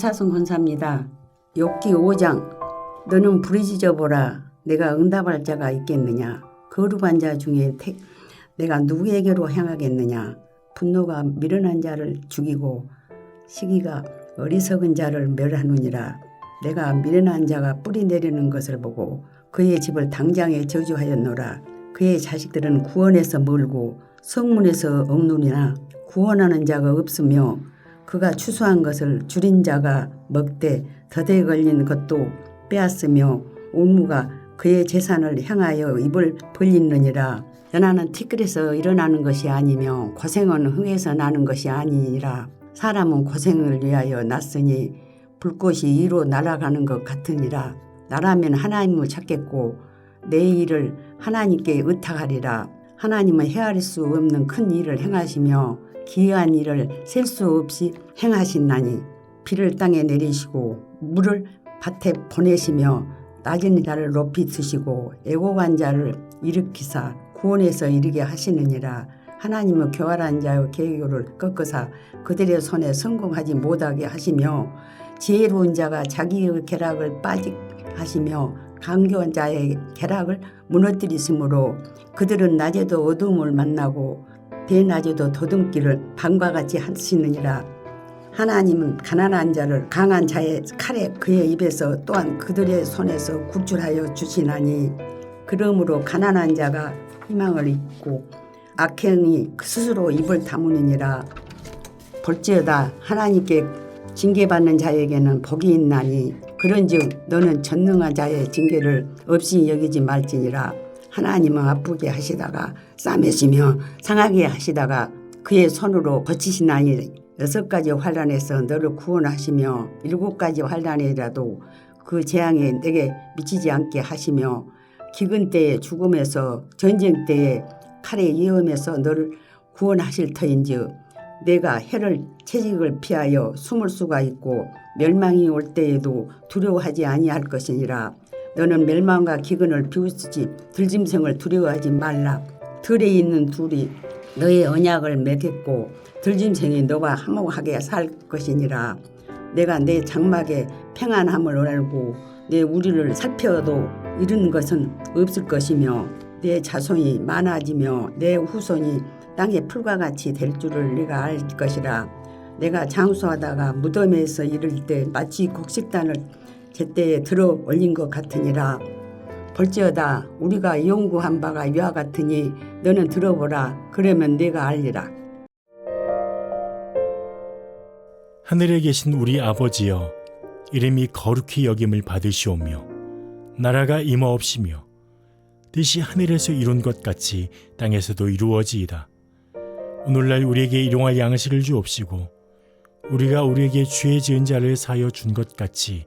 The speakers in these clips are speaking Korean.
구사성 권사입니다. 욥기 5장 너는 부르짖어 보라. 내가 응답할 자가 있겠느냐? 거룩한 자 중에 택- 내가 누구에게로 향하겠느냐? 분노가 미련한 자를 죽이고 시기가 어리석은 자를 멸하느니라. 내가 미련한 자가 뿌리 내리는 것을 보고 그의 집을 당장에 저주하였노라. 그의 자식들은 구원에서 멀고 성문에서 없느니나 구원하는 자가 없으며 그가 추수한 것을 줄인 자가 먹되 더대 걸린 것도 빼앗으며 온무가 그의 재산을 향하여 입을 벌리느니라. 연하는 티끌에서 일어나는 것이 아니며 고생은 흥에서 나는 것이 아니니라. 사람은 고생을 위하여 났으니 불꽃이 이로 날아가는 것 같으니라. 나라면 하나님을 찾겠고 내 일을 하나님께 의탁하리라. 하나님은 헤아릴 수 없는 큰 일을 행하시며 기이한 일을 셀 수 없이 행하신나니 비를 땅에 내리시고 물을 밭에 보내시며 낮은 자를 높이 드시고 애고간 자를 일으키사 구원에서 이르게 하시느니라. 하나님은 교활한 자의 계교를 꺾으사 그들의 손에 성공하지 못하게 하시며 지혜로운 자가 자기의 계략을 빠지게 하시며 강교한 자의 계략을 무너뜨리심으로 그들은 낮에도 어둠을 만나고 대낮에도 도둑길을 밤과 같이 하시느니라. 하나님은 가난한 자를 강한 자의 칼에 그의 입에서 또한 그들의 손에서 구출하여 주시나니 그러므로 가난한 자가 희망을 잊고 악행이 스스로 입을 다무느니라. 볼지어다 하나님께 징계받는 자에게는 복이 있나니 그런즉 너는 전능한 자의 징계를 없이 여기지 말지니라 하나님은 아프게 하시다가 싸매시며 상하게 하시다가 그의 손으로 거치시나니 여섯 가지 환란에서 너를 구원하시며 일곱 가지 환란이라도 그 재앙에 내게 미치지 않게 하시며 기근 때에 죽음에서 전쟁 때에 칼의 위험에서 너를 구원하실 터인즉 내가 해를 채직을 피하여 숨을 수가 있고 멸망이 올 때에도 두려워하지 아니할 것이니라 너는 멸망과 기근을 비웃지 들짐승을 두려워하지 말라. 들에 있는 둘이 너의 언약을 맺겠고 들짐승이 너와 화목하게 살 것이니라. 내가 내 장막에 평안함을 알고 내 우리를 살펴도 이른 것은 없을 것이며 내 자손이 많아지며 내 후손이 땅의 풀과 같이 될 줄을 네가 알 것이라. 내가 장수하다가 무덤에서 이를 때 마치 곡식단을 제때에 들어 올린 것 같으니라. 볼지어다 우리가 연구한 바가 이와 같으니 너는 들어보라. 그러면 내가 알리라. 하늘에 계신 우리 아버지여 이름이 거룩히 여김을 받으시오며 나라가 임하옵시며 뜻이 하늘에서 이룬 것 같이 땅에서도 이루어지이다. 오늘날 우리에게 일용할 양식을 주옵시고 우리가 우리에게 죄 지은 자를 사하여 준 것 같이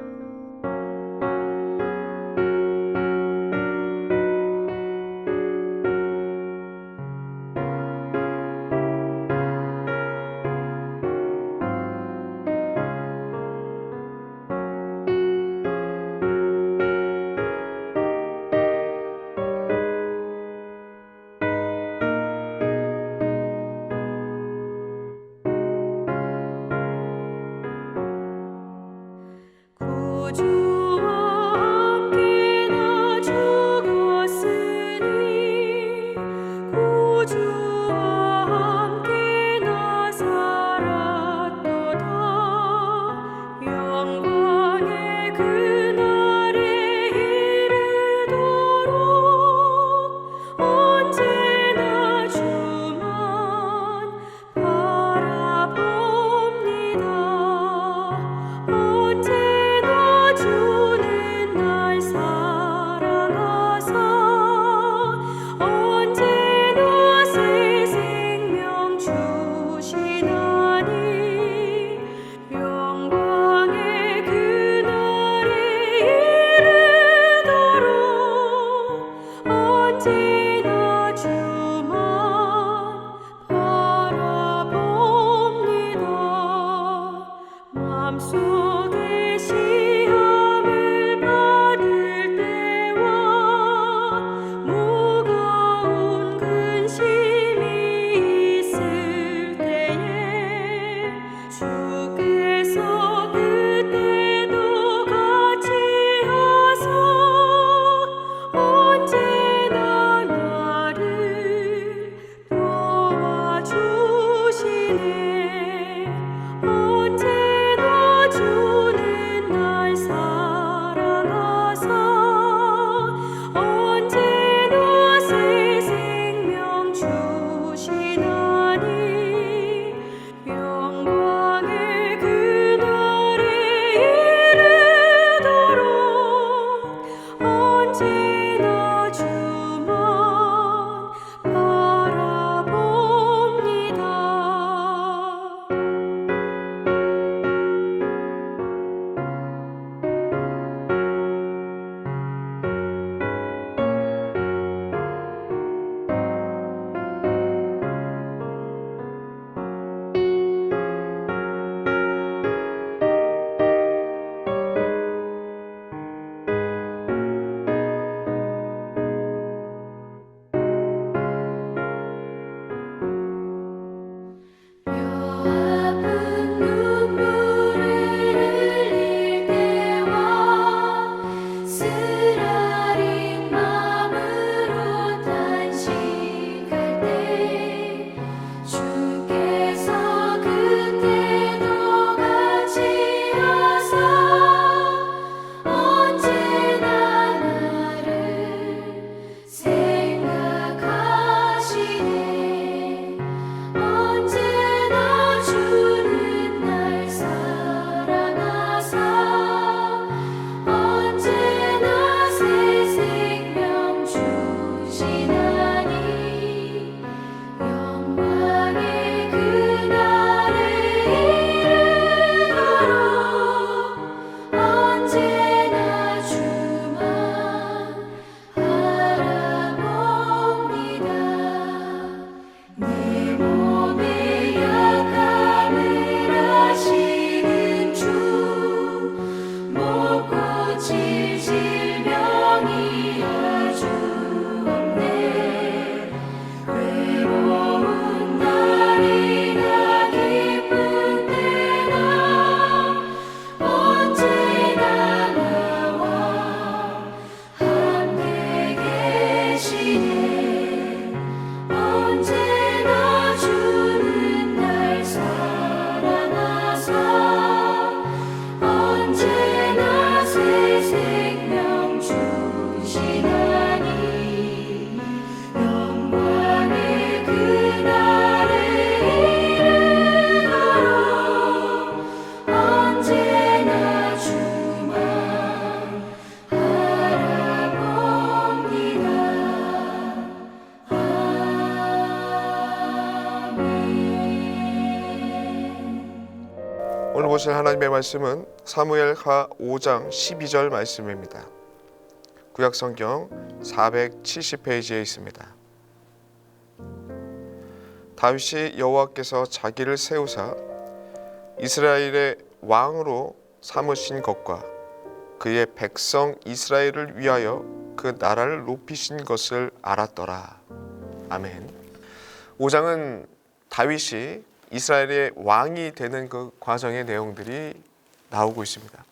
오늘 보실 하나님의 말씀은 사무엘하 5장 12절 말씀입니다. 구약 성경 470페이지에 있습니다. 다윗이 여호와께서 자기를 세우사 이스라엘의 왕으로 삼으신 것과 그의 백성 이스라엘을 위하여 그 나라를 높이신 것을 알았더라. 아멘. 5장은 다윗이 이스라엘의 왕이 되는 그 과정의 내용들이 나오고 있습니다.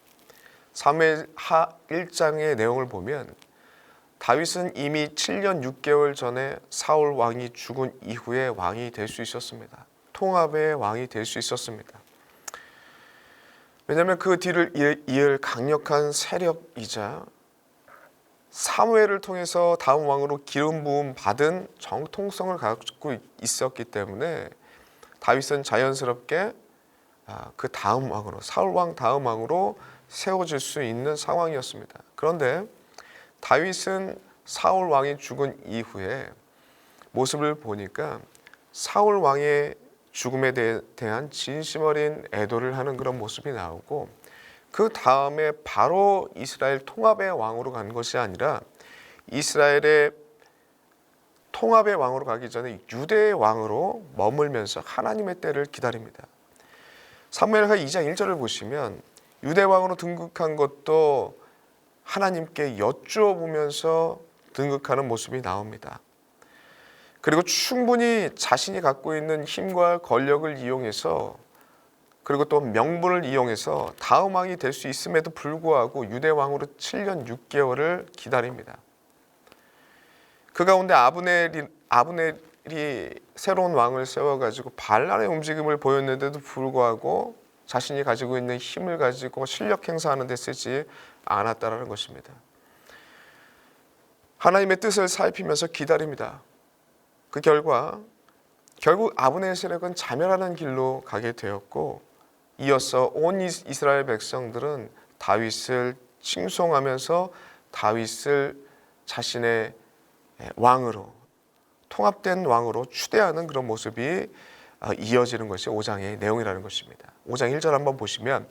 사무엘하 1장의 내용을 보면 다윗은 이미 7년 6개월 전에 사울 왕이 죽은 이후에 왕이 될 수 있었습니다. 통합의 왕이 될 수 있었습니다. 왜냐하면 그 뒤를 이을 강력한 세력이자 사무엘을 통해서 다음 왕으로 기름 부음 받은 정통성을 갖고 있었기 때문에 다윗은 자연스럽게 아, 그 다음 왕으로 사울 왕 다음 왕으로 세워질 수 있는 상황이었습니다. 그런데 다윗은 사울 왕이 죽은 이후에 모습을 보니까 사울 왕의 죽음에 대- 대한 진심 어린 애도를 하는 그런 모습이 나오고 그 다음에 바로 이스라엘 통합의 왕으로 간 것이 아니라 이스라엘의 통합의 왕으로 가기 전에 유대의 왕으로 머물면서 하나님의 때를 기다립니다. 사무엘하 2장 1절을 보시면 유대 왕으로 등극한 것도 하나님께 여쭈어 보면서 등극하는 모습이 나옵니다. 그리고 충분히 자신이 갖고 있는 힘과 권력을 이용해서 그리고 또 명분을 이용해서 다음 왕이 될 수 있음에도 불구하고 유대 왕으로 7년 6개월을 기다립니다. 그 가운데 아브넬이 아브넬이 새로운 왕을 세워가지고 반란의 움직임을 보였는데도 불구하고 자신이 가지고 있는 힘을 가지고 실력 행사하는 데 쓰지 않았다라는 것입니다. 하나님의 뜻을 살피면서 기다립니다. 그 결과 결국 아브넬 세력은 자멸하는 길로 가게 되었고 이어서 온 이스- 이스라엘 백성들은 다윗을 칭송하면서 다윗을 자신의 왕으로 통합된 왕으로 추대하는 그런 모습이 어, 이어지는 것이 5장의 내용이라는 것입니다. 5장 1절 한번 보시면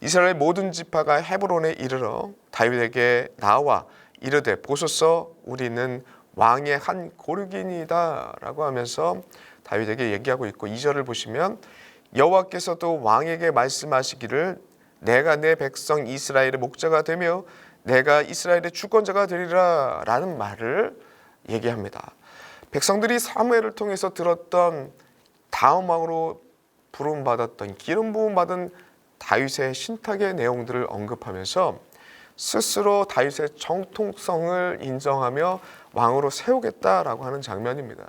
이스라엘 모든 지파가 헤브론에 이르러 다윗에게 나와 이르되 보소서 우리는 왕의 한 고르기니다라고 하면서 다윗에게 얘기하고 있고 2절을 보시면 여호와께서도 왕에게 말씀하시기를 내가 내 백성 이스라엘의 목자가 되며 내가 이스라엘의 주권자가 되리라라는 말을 얘기합니다. 백성들이 사무엘을 통해서 들었던 다음 왕으로 부름 받았던 기름 부음 받은 다윗의 신탁의 내용들을 언급하면서 스스로 다윗의 정통성을 인정하며 왕으로 세우겠다라고 하는 장면입니다.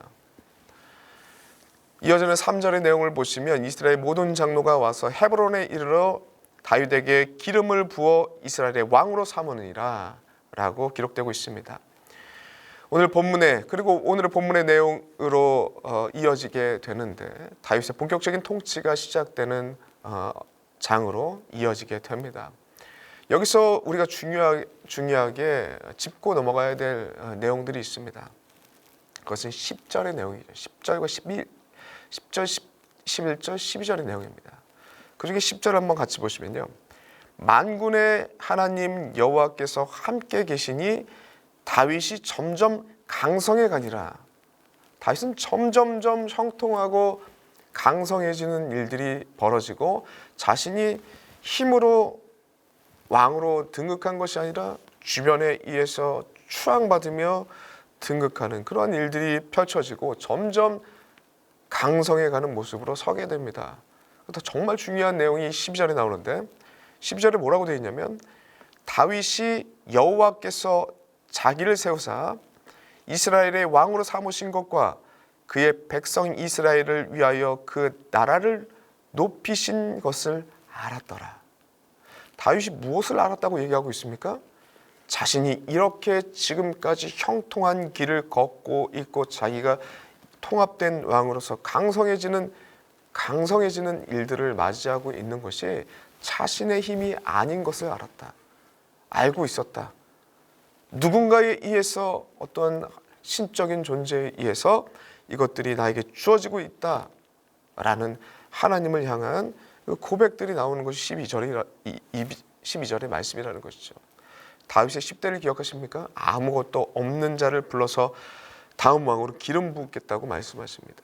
이어지는 3절의 내용을 보시면 이스라엘 모든 장로가 와서 헤브론에 이르러 다윗에게 기름을 부어 이스라엘의 왕으로 삼으니라 라고 기록되고 있습니다. 오늘 본문에 그리고 오늘의 본문의 내용으로 어, 이어지게 되는데 다윗의 본격적인 통치가 시작되는 어, 장으로 이어지게 됩니다. 여기서 우리가 중요하, 중요하게 짚고 넘어가야 될 어, 내용들이 있습니다. 그것은 10절의 내용이죠. 10절과 11, 10절, 10, 11절, 12절의 내용입니다. 그중에 10절 한번 같이 보시면요. 만군의 하나님 여호와께서 함께 계시니 다윗이 점점 강성해 가니라. 다윗은 점점점 형통하고 강성해지는 일들이 벌어지고 자신이 힘으로 왕으로 등극한 것이 아니라 주변에 의해서 추앙받으며 등극하는 그러한 일들이 펼쳐지고 점점 강성해 가는 모습으로 서게 됩니다. 또 정말 중요한 내용이 12절에 나오는데 12절에 뭐라고 되어 있냐면 다윗이 여호와께서 자기를 세우사 이스라엘의 왕으로 삼으신 것과 그의 백성 이스라엘을 위하여 그 나라를 높이신 것을 알았더라. 다윗이 무엇을 알았다고 얘기하고 있습니까? 자신이 이렇게 지금까지 형통한 길을 걷고 있고 자기가 통합된 왕으로서 강성해지는 강성해지는 일들을 맞이하고 있는 것이 자신의 힘이 아닌 것을 알았다. 알고 있었다. 누군가에 의해서 어떤 신적인 존재에 의해서 이것들이 나에게 주어지고 있다라는 하나님을 향한 그 고백들이 나오는 것이 12절이 12절의 말씀이라는 것이죠. 다윗의 10대를 기억하십니까? 아무것도 없는 자를 불러서 다음 왕으로 기름 붓겠다고 말씀하십니다.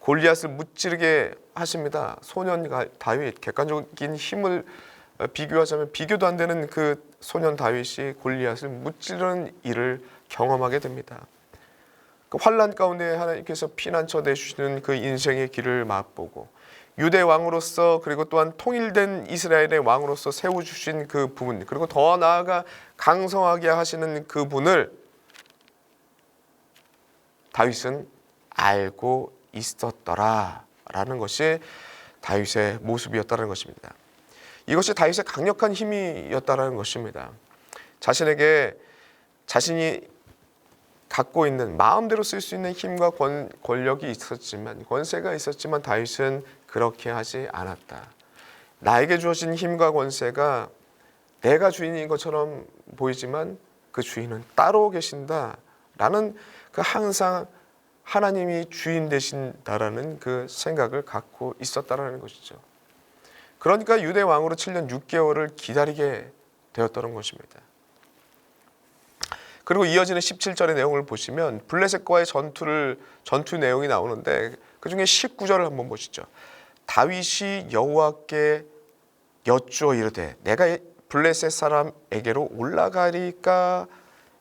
골리앗을 무찌르게 하십니다. 소년 다윗 객관적인 힘을 비교하자면 비교도 안 되는 그 소년 다윗이 골리앗을 무찌르는 일을 경험하게 됩니다. 그 환란 가운데 하나님께서 피난처 내주시는 그 인생의 길을 맛보고 유대 왕으로서 그리고 또한 통일된 이스라엘의 왕으로서 세워 주신 그 부분 그리고 더 나아가 강성하게 하시는 그 분을 다윗은 알고 있었더라라는 것이 다윗의 모습이었다는 것입니다. 이것이 다윗의 강력한 힘이었다라는 것입니다. 자신에게 자신이 갖고 있는 마음대로 쓸 수 있는 힘과 권, 권력이 있었지만 권세가 있었지만 다윗은 그렇게 하지 않았다. 나에게 주어진 힘과 권세가 내가 주인인 것처럼 보이지만 그 주인은 따로 계신다라는 그 항상 하나님이 주인 되신다라는 그 생각을 갖고 있었다라는 것이죠. 그러니까 유대 왕으로 7년 6개월을 기다리게 되었다는 것입니다. 그리고 이어지는 17절의 내용을 보시면 블레셋과의 전투를 전투 내용이 나오는데 그 중에 19절을 한번 보시죠. 다윗이 여호와께 여쭈어 이르되 내가 블레셋 사람에게로 올라가리까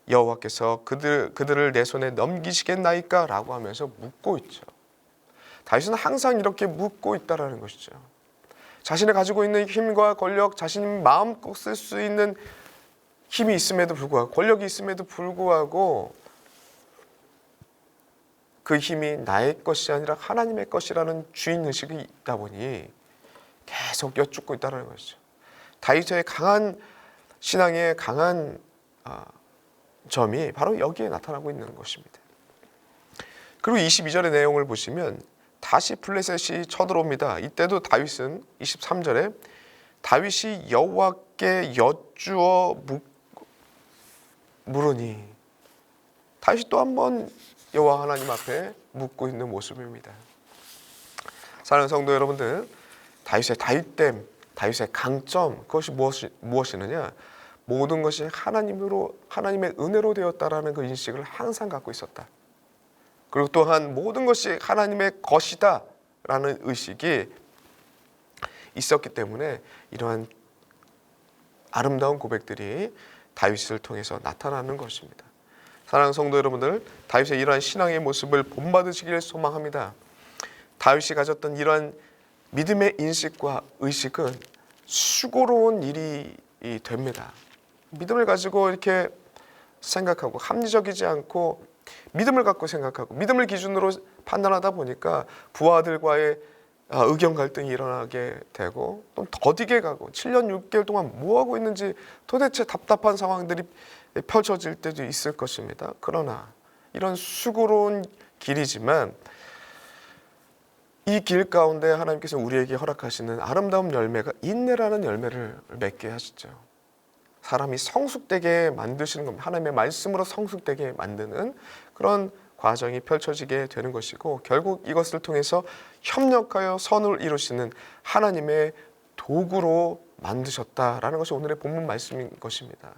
여호와께서 그들 그들을 내 손에 넘기시겠나이까라고 하면서 묻고 있죠. 다윗은 항상 이렇게 묻고 있다라는 것이죠. 자신이 가지고 있는 힘과 권력, 자신이 마음껏 쓸 수 있는 힘이 있음에도 불구하고 권력이 있음에도 불구하고 그 힘이 나의 것이 아니라 하나님의 것이라는 주인 의식이 있다 보니 계속 여쭙고 있다는 것이죠. 다윗의 강한 신앙의 강한 아, 점이 바로 여기에 나타나고 있는 것입니다. 그리고 22절의 내용을 보시면 다시 블레셋이 쳐들어옵니다. 이때도 다윗은 23절에 다윗이 여호와께 여쭈어 묵, 물으니 다윗이 또한 번 여호와 하나님 앞에 묻고 있는 모습입니다. 사랑하는 성도 여러분들, 다윗의 다윗됨, 다윗의 강점 그것이 무엇이 무엇이느냐? 모든 것이 하나님으로 하나님의 은혜로 되었다라는 그 인식을 항상 갖고 있었다. 그리고 또한 모든 것이 하나님의 것이다 라는 의식이 있었기 때문에 이러한 아름다운 고백들이 다윗을 통해서 나타나는 것입니다. 사랑하는 성도 여러분들, 다윗의 이러한 신앙의 모습을 본받으시길 소망합니다. 다윗이 가졌던 이러한 믿음의 인식과 의식은 수고로운 일이 됩니다. 믿음을 가지고 이렇게 생각하고 합리적이지 않고 믿음을 갖고 생각하고 믿음을 기준으로 판단하다 보니까 부하들과의 아, 의견 갈등이 일어나게 되고 또 더디게 가고 7년 6개월 동안 뭐 하고 있는지 도대체 답답한 상황들이 펼쳐질 때도 있을 것입니다. 그러나 이런 수고로운 길이지만 이 길 가운데 하나님께서 우리에게 허락하시는 아름다운 열매가 인내라는 열매를 맺게 하시죠. 사람이 성숙되게 만드시는 겁니다. 하나님의 말씀으로 성숙되게 만드는 그런 과정이 펼쳐지게 되는 것이고 결국 이것을 통해서 협력하여 선을 이루시는 하나님의 도구로 만드셨다라는 것이 오늘의 본문 말씀인 것입니다.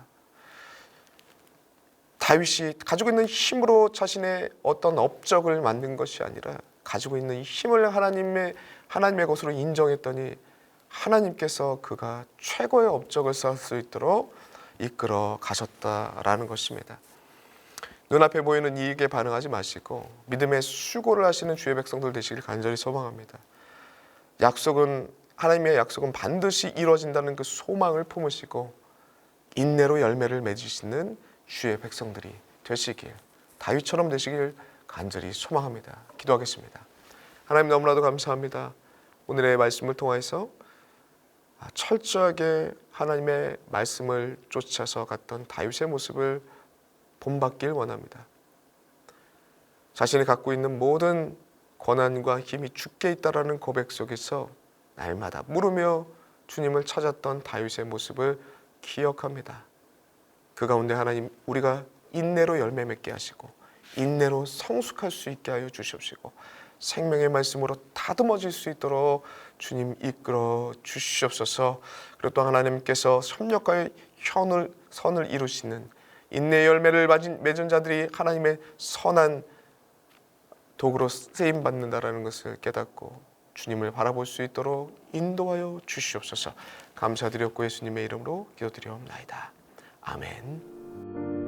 다윗이 가지고 있는 힘으로 자신의 어떤 업적을 만든 것이 아니라 가지고 있는 힘을 하나님의 하나님의 것으로 인정했더니 하나님께서 그가 최고의 업적을 쌓을 수 있도록 이끌어 가셨다라는 것입니다. 눈앞에 보이는 이익에 반응하지 마시고 믿음의 수고를 하시는 주의 백성들 되시길 간절히 소망합니다. 약속은 하나님의 약속은 반드시 이루어진다는 그 소망을 품으시고 인내로 열매를 맺으시는 주의 백성들이 되시길 다윗처럼 되시길 간절히 소망합니다. 기도하겠습니다. 하나님 너무나도 감사합니다. 오늘의 말씀을 통해서 철저하게 하나님의 말씀을 쫓아서 갔던 다윗의 모습을 본받길 원합니다. 자신이 갖고 있는 모든 권한과 힘이 주께 있다라는 고백 속에서 날마다 물으며 주님을 찾았던 다윗의 모습을 기억합니다. 그 가운데 하나님 우리가 인내로 열매 맺게 하시고 인내로 성숙할 수 있게 하여 주시옵시고 생명의 말씀으로 다듬어질 수 있도록 주님 이끌어 주시옵소서. 그리고 또 하나님께서 협력하여 현을 선을 이루시는 인내 열매를 맺은 자들이 하나님의 선한 도구로 쓰임 받는다라는 것을 깨닫고 주님을 바라볼 수 있도록 인도하여 주시옵소서. 감사드렸고 예수님의 이름으로 기도드리옵나이다. 아멘.